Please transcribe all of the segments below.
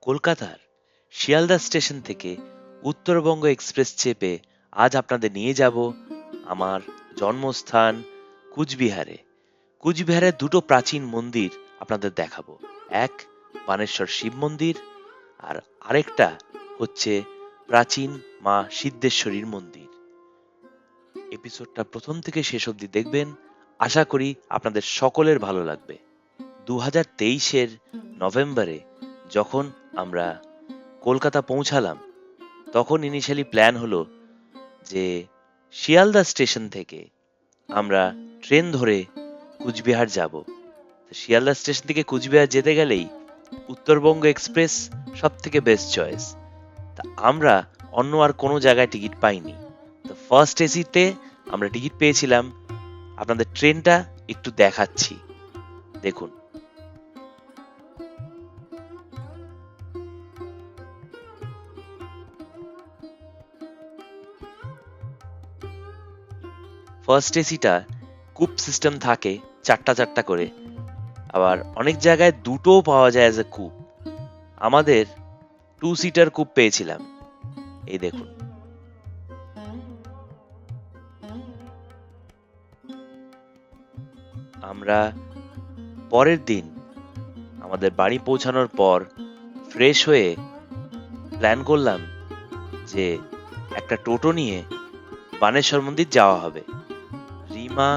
কলকাতার শিয়ালদা স্টেশন থেকে উত্তরবঙ্গ এক্সপ্রেস চেপে আজ আপনাদের নিয়ে যাব আমার জন্মস্থান কুচবিহারে। কুচবিহারের দুটো প্রাচীন মন্দির আপনাদের দেখাবো। এক, বানেশ্বর শিব মন্দির আর আরেকটা হচ্ছে প্রাচীন মা সিদ্ধেশ্বরীর মন্দির। এপিসোডটা প্রথম থেকে শেষ অবধি দেখবেন। আশা করি আপনাদের সকলের ভালো লাগবে। দু হাজার তেইশের নভেম্বরে যখন আমরা কলকাতা পৌঁছালাম, তখন ইনিশিয়ালি প্ল্যান হলো যে শিয়ালদা স্টেশন থেকে আমরা ট্রেন ধরে কুচবিহার যাব। শিয়ালদা স্টেশন থেকে কুচবিহার যেতে গেলেই উত্তরবঙ্গ এক্সপ্রেস সব থেকে বেস্ট চয়েস তা আমরা অন্য আর কোনো জায়গায় টিকিট পাইনি। তো ফার্স্ট এসিতে আমরা টিকিট পেয়েছিলাম। আপনাদের ট্রেনটা একটু দেখাচ্ছি। দেখুন ফার্স্ট এসিটা কুপ সিস্টেম থাকে চারটা চারটা করে। আবার অনেক জায়গায় দুটোও পাওয়া যায় অ্যাজ এ কুপ। আমাদের টু সিটার কুপ পেয়েছিলাম। এই দেখুন। আমরা পরের দিন আমাদের বাড়ি পৌঁছানোর পর ফ্রেশ হয়ে প্ল্যান করলাম যে একটা টোটো নিয়ে বানেশ্বর মন্দির যাওয়া হবে। রিমা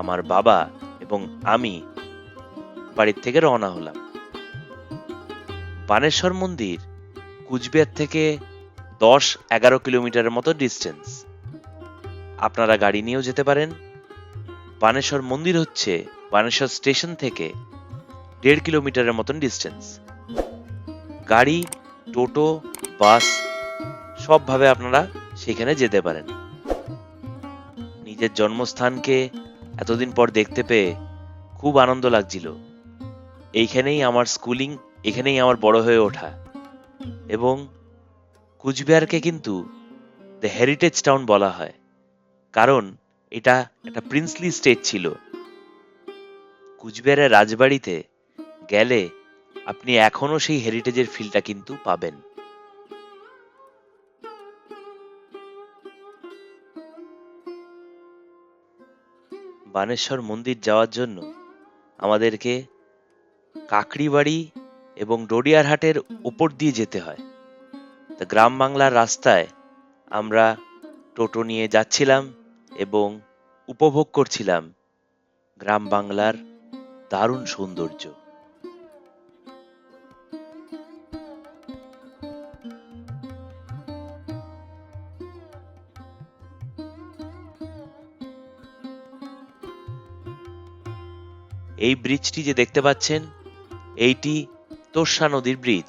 আমার বাবা এবং আমি বাড়ির থেকে রওনা হলাম। বানেশ্বর মন্দির কুচবিহার থেকে দশ এগারো কিলোমিটারের মতো ডিস্টেন্স আপনারা গাড়ি নিয়েও যেতে পারেন। বানেশ্বর মন্দির হচ্ছে বানেশ্বর স্টেশন থেকে দেড় কিলোমিটারের মতন ডিস্টেন্স গাড়ি, টোটো, বাস সবভাবে আপনারা সেখানে যেতে পারেন। নিজের জন্মস্থানকে এতদিন পর দেখতে পেয়ে খুব আনন্দ লাগছিল। এইখানেই আমার স্কুলিং, এখানেই আমার বড় হয়ে ওঠা। এবং কুচবিহারকে কিন্তু দ্য হেরিটেজ টাউন বলা হয়। কারণ এটা একটা প্রিন্সলি স্টেট ছিল। কুচবিহারের রাজবাড়িতে গেলে আপনি এখনও সেই হেরিটেজের ফিলটা কিন্তু পাবেন। বানেশ্বর মন্দির যাওয়ার জন্য আমাদেরকে কাকড়িবাড়ি এবং ডোডিয়ারহাটের উপর দিয়ে যেতে হয়। তা গ্রাম বাংলার রাস্তায় আমরা টোটো নিয়ে যাচ্ছিলাম এবং উপভোগ করছিলাম। গ্রাম বাংলার দারুণ সৌন্দর্য। এই ব্রিজটি যে দেখতে পাচ্ছেন, এইটি তোর্ষা নদীর ব্রিজ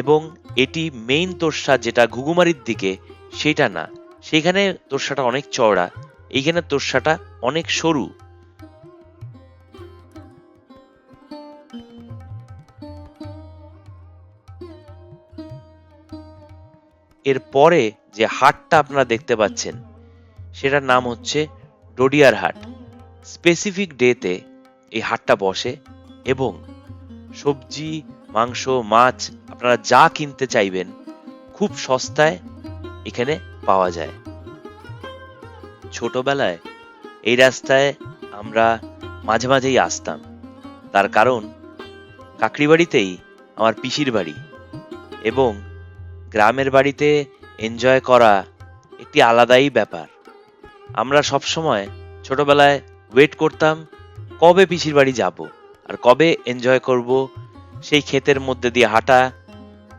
এবং এটি মেইন তোর্ষা যেটা ঘুঘুমারির দিকে, সেটা না। সেখানে তোর্ষাটা অনেক চওড়া, এইখানে তোর্ষাটা অনেক সরু। এর পরে যে হাটটা আপনারা দেখতে পাচ্ছেন, সেটার নাম হচ্ছে ডোডিয়ার হাট। স্পেসিফিক ডেতে এই হাটটা বসে এবং সবজি, মাংস, মাছ আপনারা যা কিনতে চাইবেন খুব সস্তায় এখানে পাওয়া যায়। ছোটবেলায় এই রাস্তায় আমরা মাঝে মাঝেই আসতাম। তার কারণ কাকড়িবাড়িতেই আমার পিসির বাড়ি এবং গ্রামের বাড়িতে এনজয় করা একটি আলাদাই ব্যাপার। আমরা সব সময় ছোটবেলায় ওয়েট করতাম কবে পিসির বাড়ি যাব? আর কবে এনজয় করব? সেই ক্ষেতের মধ্যে দিয়ে হাঁটা,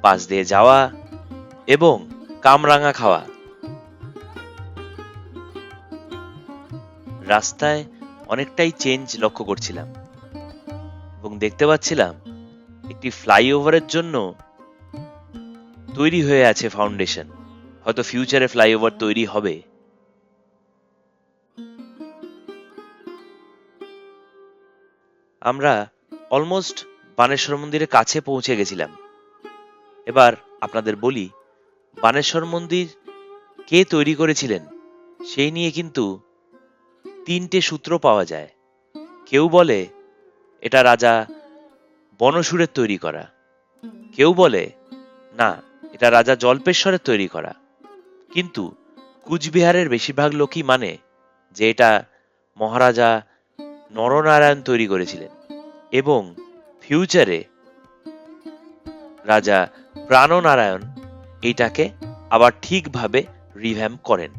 পাশ দিয়ে যাওয়া এবং কামরাঙা খাওয়া। রাস্তায় অনেকটাই চেঞ্জ লক্ষ্য করছিলাম এবং দেখতে পাচ্ছিলাম একটি ফ্লাইওভারের জন্য তৈরি হয়ে আছে ফাউন্ডেশন হয়তো ফিউচারে ফ্লাইওভার তৈরি হবে। আমরা অলমোস্ট বানেশ্বর মন্দিরের কাছে পৌঁছে গেছিলাম। এবার আপনাদের বলি, বানেশ্বর মন্দির কে তৈরি করেছিলেন? সেই নিয়ে কিন্তু তিনটে সূত্র পাওয়া যায়। কেউ বলে, এটা রাজা বনসুরের তৈরি করা। কেউ বলে, না, এটা রাজা জল্পেশ্বরের তৈরি করা। কিন্তু কুচবিহারের বেশিরভাগ লোকই মানে যে এটা মহারাজা নরনারায়ণ তৈরি করেছিলেন এবং ফিউচারে রাজা প্রাণনারায়ণ এটাকে আবার ঠিকভাবে রিভ্যাম করেন।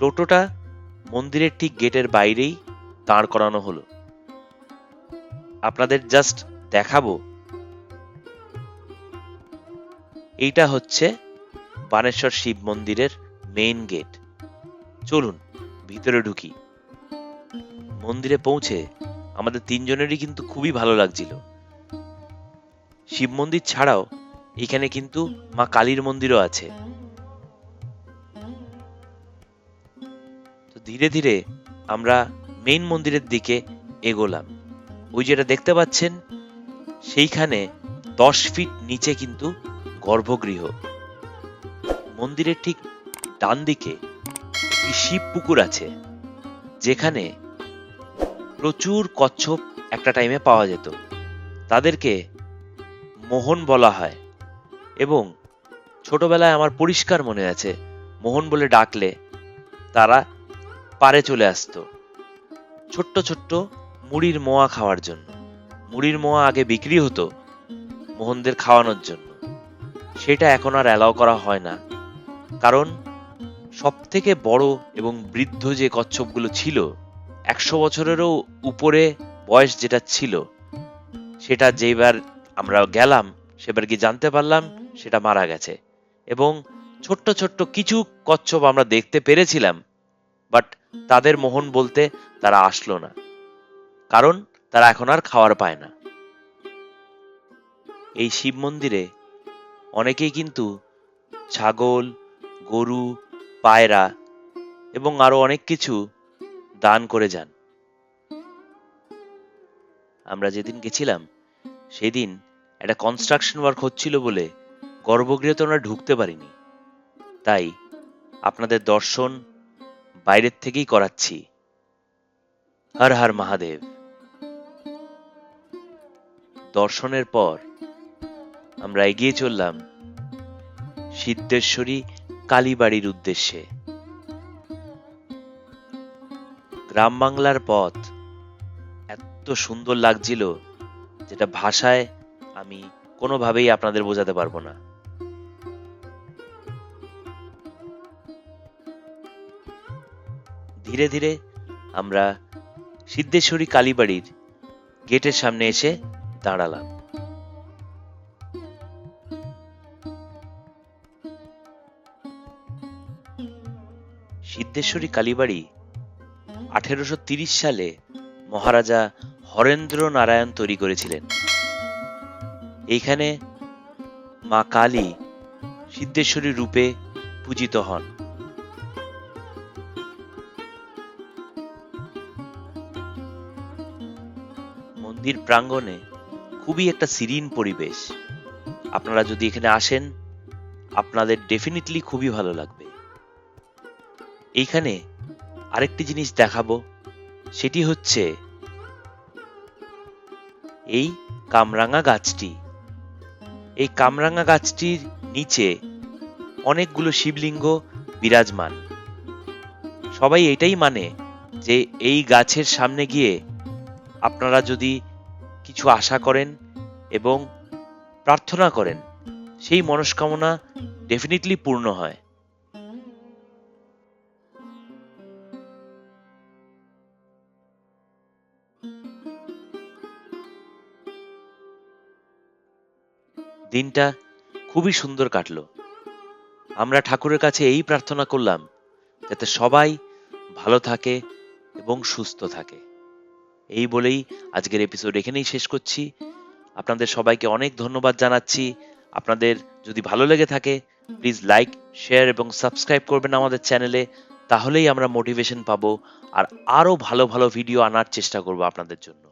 টোটোটা মন্দিরের ঠিক গেটের বাইরেই দাঁড় করানো হলো। আপনাদের জাস্ট দেখাবো। এইটা হচ্ছে বানেশ্বর শিব মন্দিরের মেইন গেট চলুন, ভিতরে ঢুকি। মন্দিরে পৌঁছে আমাদের তিনজনেরই কিন্তু খুবই ভালো লাগছিল। শিব মন্দির ছাড়াও এখানে কিন্তু মা কালীর মন্দিরও আছে। তো ধীরে ধীরে আমরা মেইন মন্দিরের দিকে এগোলাম। ওই যেটা দেখতে পাচ্ছেন, সেইখানে দশ ফিট নিচে কিন্তু গর্ভগৃহ। মন্দিরের ঠিক ডান দিকে একটি শিব পুকুর আছে, যেখানে প্রচুর কচ্ছপ একটা টাইমে পাওয়া যেত। তাদেরকে মোহন বলা হয় এবং ছোটবেলায় আমার পরিষ্কার মনে আছে, মোহন বলে ডাকলে তারা পারে চলে আসতো। ছোট্ট ছোট্ট মুড়ির মোয়া খাওয়ার জন্য। মুড়ির মোয়া আগে বিক্রি হতো মোহনদের খাওয়ানোর জন্য। সেটা এখন আর অ্যালাউ করা হয় না। কারণ সব থেকে বড় এবং বৃদ্ধ যে কচ্ছপগুলো ছিল, একশো বছরেরও উপরে বয়স যেটা ছিল, সেটা যেবার আমরা গেলাম, সেবার কি জানতে পারলাম, সেটা মারা গেছে। এবং ছোট্ট ছোট্ট কিছু কচ্ছপ আমরা দেখতে পেরেছিলাম, বাট তাদের মোহন বলতে তারা আসলো না, কারণ তারা এখন আর খাওয়ার পায় না। এই শিব মন্দিরে অনেকেই কিন্তু ছাগল, গরু পায়রা এবং আরও অনেক কিছু দান করে যান। আমরা যেদিন গেছিলাম, সেদিন একটা কনস্ট্রাকশন ওয়ার্ক হচ্ছিল বলে গর্ভগৃহতে আমরা ঢুকতে পারিনি। তাই আপনাদের দর্শন বাইরের থেকেই করাচ্ছি। হর হর মহাদেব। দর্শনের পর আমরা এগিয়ে চললাম সিদ্ধেশ্বরী কালীবাড়ির উদ্দেশ্যে। গ্রাম বাংলার পথ এত সুন্দর লাগছিল যেটা ভাষায় আমি কোনোভাবেই আপনাদের বোঝাতে পারব না। ধীরে ধীরে আমরা সিদ্ধেশ্বরী কালীবাড়ির গেটের সামনে এসে দাঁড়ালাম। সিদ্ধেশ্বরী কালীবাড়ি আঠেরোশো সালে মহারাজা হরেন্দ্র নারায়ণ তৈরি করেছিলেন। এইখানে মা কালী সিদ্ধেশ্বরী রূপে পূজিত হন। মন্দির প্রাঙ্গণে খুবই একটা সিরিন পরিবেশ। আপনারা যদি এখানে আসেন, আপনাদের ডেফিনেটলি খুবই ভালো লাগবে। এইখানে আরেকটি জিনিস দেখাবো, সেটি হচ্ছে এই কামরাঙা গাছটি। এই কামরাঙা গাছটির নিচে অনেকগুলো শিবলিঙ্গ বিরাজমান। সবাই এটাই মানে যে এই গাছের সামনে গিয়ে আপনারা যদি কিছু আশা করেন এবং প্রার্থনা করেন, সেই মনস্কামনা ডেফিনেটলি পূর্ণ হয়। দিনটা খুবই সুন্দর কাটলো। আমরা ঠাকুরের কাছে এই প্রার্থনা করলাম যাতে সবাই ভালো থাকে এবং সুস্থ থাকে। এই বলেই আজকের এপিসোড এখানেই শেষ করছি। আপনাদের সবাইকে অনেক ধন্যবাদ জানাচ্ছি। আপনাদের যদি ভালো লেগে থাকে প্লিজ লাইক শেয়ার এবং সাবস্ক্রাইব করবেন আমাদের চ্যানেলে তাহলেই আমরা মোটিভেশন পাবো আর আরও ভালো ভালো ভিডিও আনার চেষ্টা করব আপনাদের জন্য।